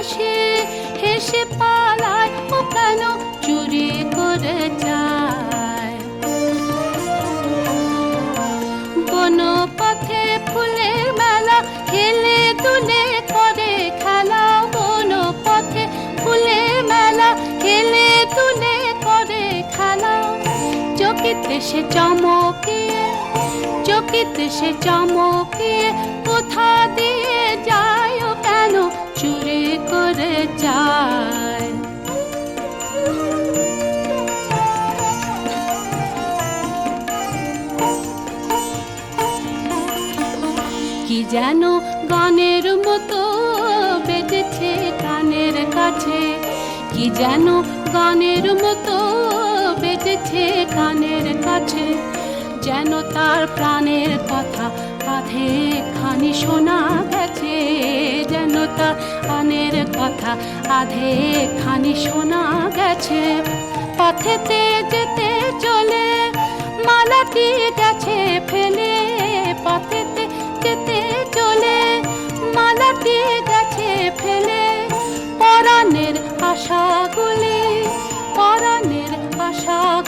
হাসে হেসে পালায় ও কেন চুরি করে যায় বন পথে ফুলের মেলা হেলে দুলে করে খেলা। বন পথে ফুলের মেলা হেলে দুলে করে খেলা। চকিতে সে চমকিয়ে, চকিতে সে চমকিয়ে কি যেন গানের মতো বেজেছে কানের কাছে? কি যেন গানের মতো বেজেছে কানের কাছে? যেন তার প্রাণের কথা কাঁধে খানি শোনা গেছে। যেন তার প্রাণের কথা আধে খানি শোনা গেছে। পথেতে যেতে চলে, মালাটি গেছে ফেলে। পথেতে যেতে পরাণের আশাগুলি পরাণের আশাগুলি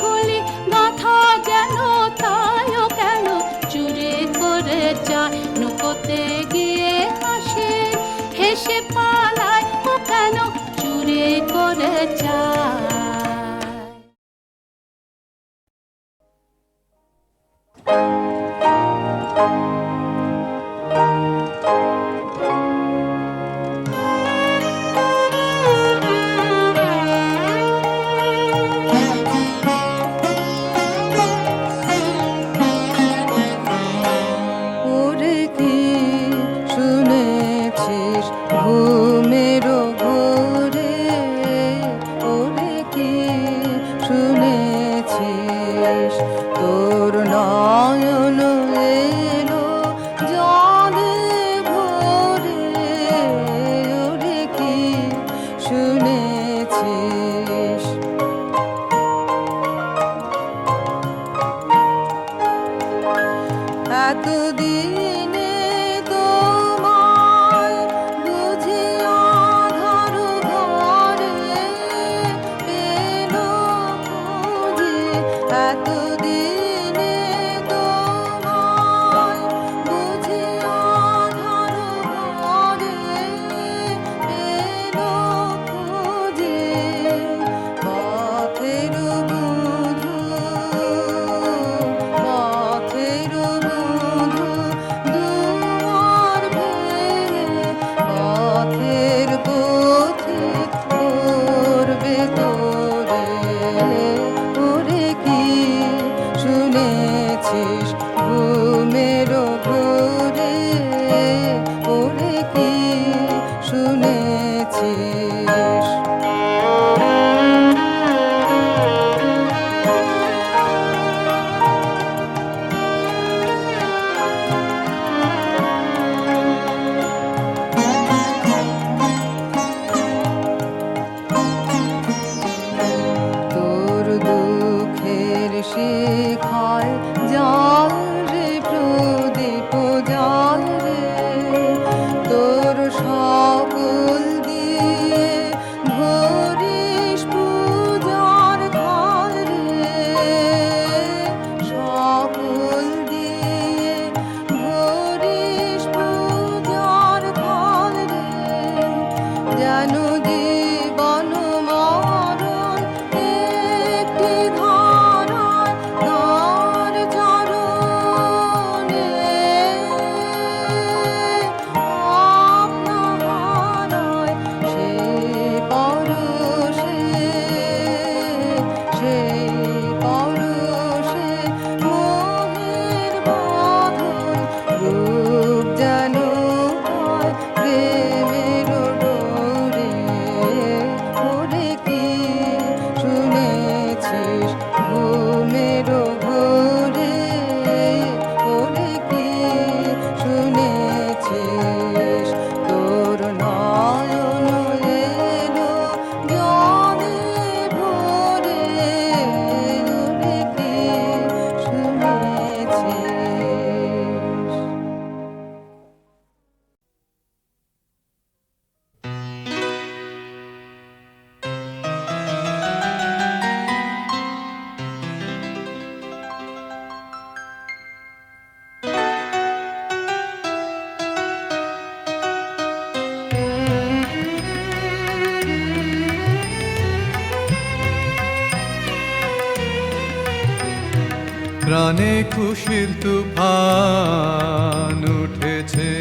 খুশির তুফান উঠেছে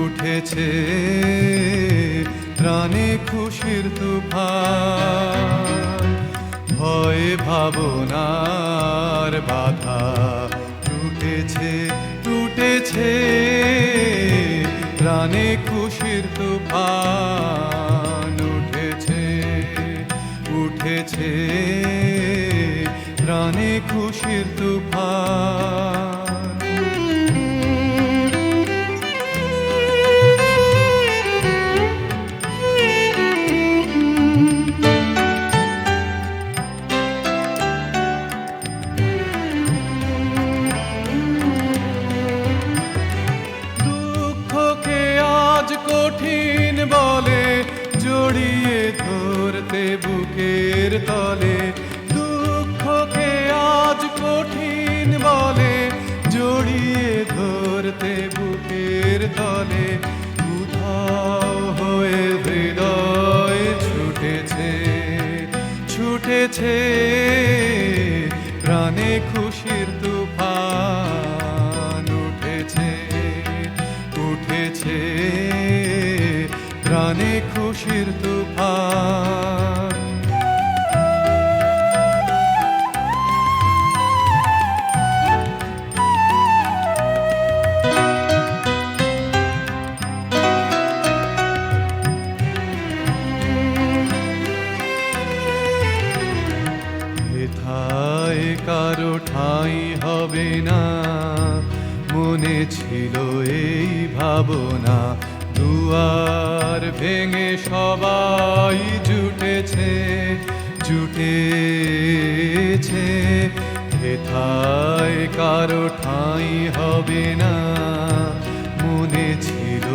উঠেছে। প্রাণে খুশির তুফান, ভয় ভাবনার বাধা টুটেছে টুটেছে। প্রাণে খুশির তুফান খুশির ভাবনা, দুয়ার ভেঙে সবাই জুটেছে জুটেছে। হেথায় কারও ঠাঁই হবে না। মনে ছিল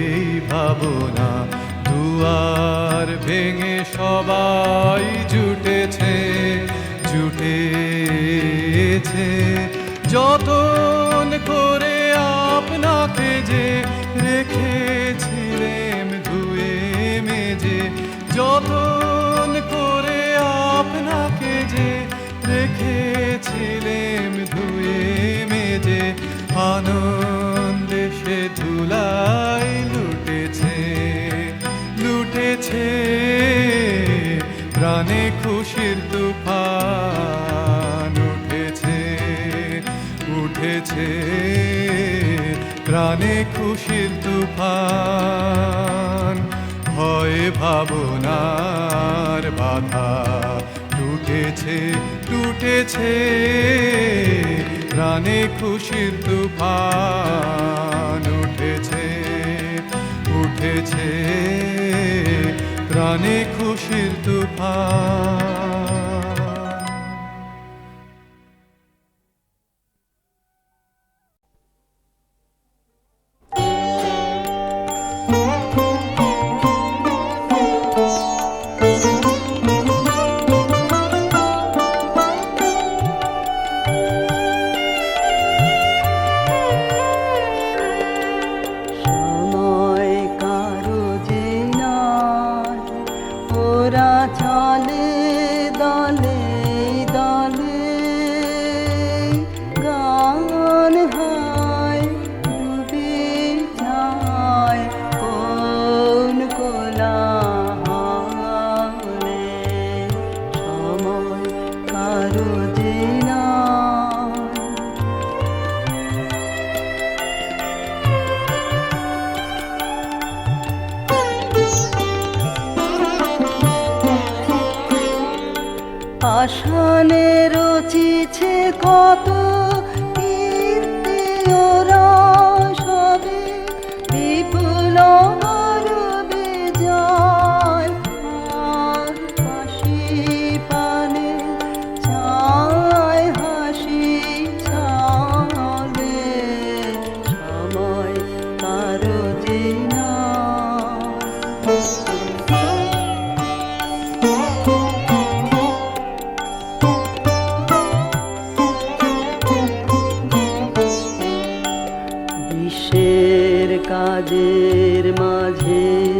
এই ভাবনা, দুয়ার ভেঙে সবাই জুটেছে জুটেছে। যতন করে আপনাকে যে যতন করে আপনাকে যে রেখেছিলেম ধুয়ে মেজে, আনন্দে সে ধুলাই লুটেছে লুটেছে প্রাণে খুশির তুফান উঠেছে উঠেছে প্রাণে খুশির তুফান। ভয় ভাবনার বাধা। টুটেছে টুটেছে প্রাণে খুশির তুফান উঠেছে উঠেছে প্রাণে খুশির তুফান। আসানে রচিছে কত বিশ্বের কাজের মাঝে।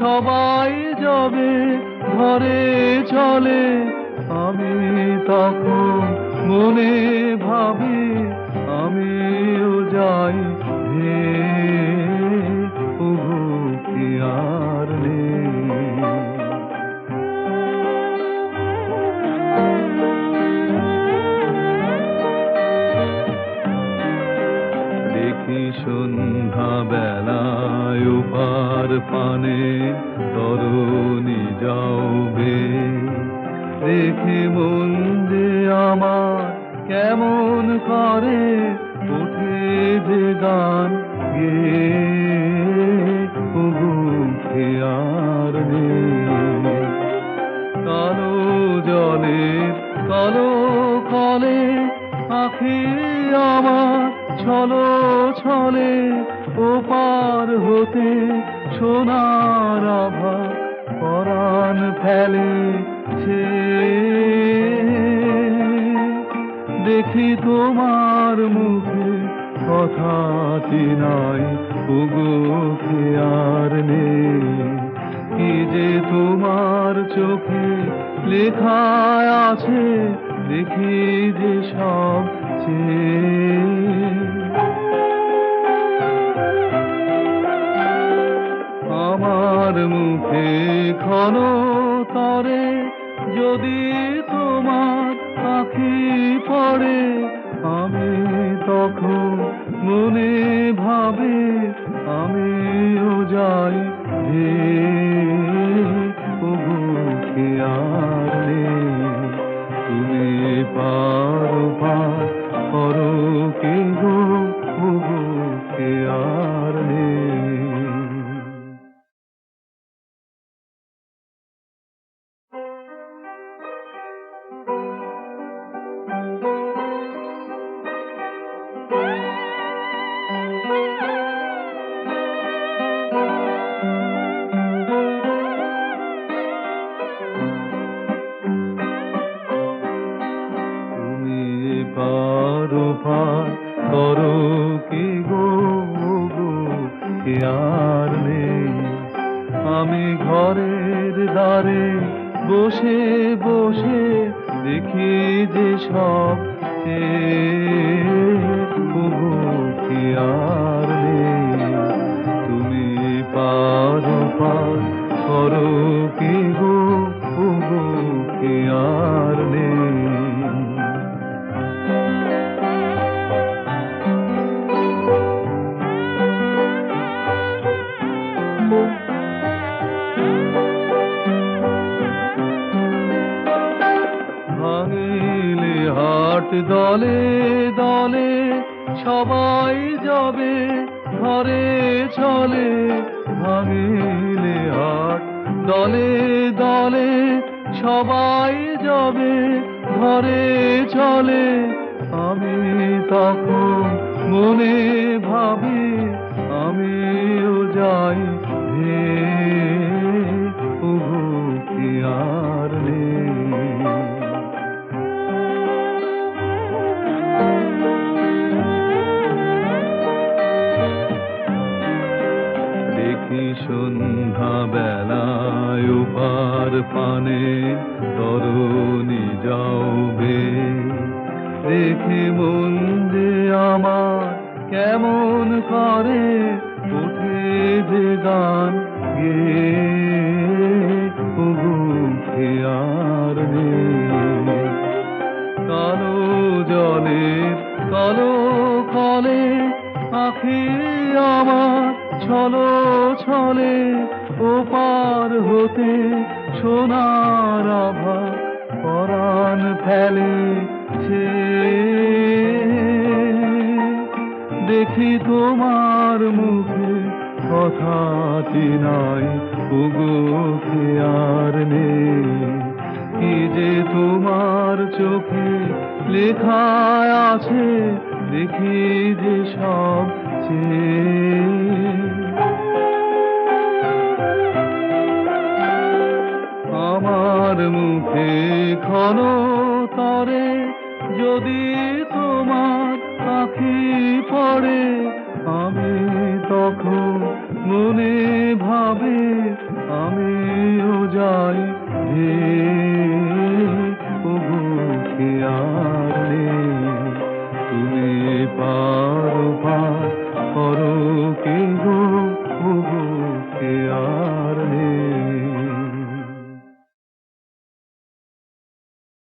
সবাই যাবে ঘরে চলে। আমি তখন মনে ভাবি আমিও যাই হে পানে তরুণী যাওবে দেখে মন যে আমার কেমন করে উঠে যে গান গে। কালো জলের কালো কলে আখি আমার ছলো ছলে ওপার হতে সোনার আভা পরাণ ফেলে দেখি তোমার মুখে কথাটি নাই উগো আর নেই। কি যে তোমার চোখে লেখা আছে, দেখি যে সব আমার মুখে ক্ষণ তরে যদি তোমার পাখি পড়ে আমি তখন মনে ভাবে আমিও যাই হে পারো পার করো কি গো গো আর নেই। আমি ঘরের দ্বারে বসে বসে দেখি যে সব কি আর হাট দলে দলে সবাই যাবে, ঘরে চলে ভাঙিলে হাট। দলে দলে সবাই যাবে, ঘরে চলে আমি তখন মনে কালো আখি আমার ছলো ছলে ওপার হতে সোনার আভা পরাণ ফেলে দেখি তোমার মুখে কথাটি নাই উগো আর নেই। কি যে তোমার চোখে লেখা আছে দেখি যে সব আমার মুখে ক্ষণ তরে যদি তোমার পাখি পড়ে, আমি তখন মনে ভাবে আমিও যাই হে